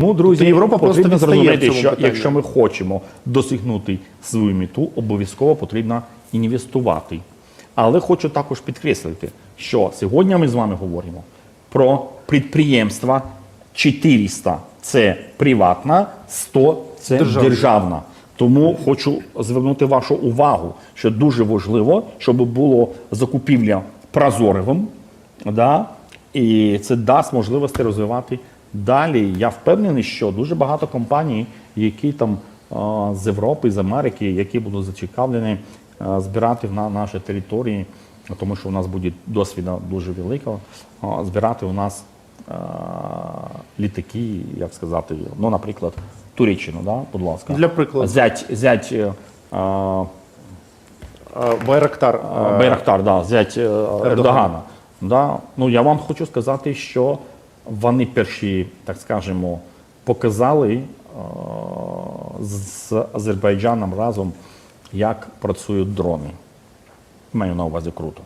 Тому, друзі, Тобто Європа просто зрозуміти, цьому що питанні. якщо ми хочемо досягнути свою мету, обов'язково потрібно інвестувати. Але хочу також підкреслити, що сьогодні ми з вами говоримо про підприємства 400 це приватна, 100 це Державна. державна. Тому хочу звернути вашу увагу, що дуже важливо, щоб було закупівля прозоровим, да? І це дасть можливості розвивати далі. Я впевнений, що дуже багато компаній, які там з Європи, з Америки, які будуть зацікавлені збирати на нашій території, тому що у нас буде досвіду дуже великого, збирати у нас літаки, як сказати, ну, наприклад, Туреччину, да? будь ласка. Для прикладу. Зять, зять е, Байрактар. Байрактар, да, зять е, Ердогана. Да. Ну, я вам хочу сказати, що вони перші, так скажемо, показали е, з Азербайджаном разом, як працюють дрони. Маю на увазі круто.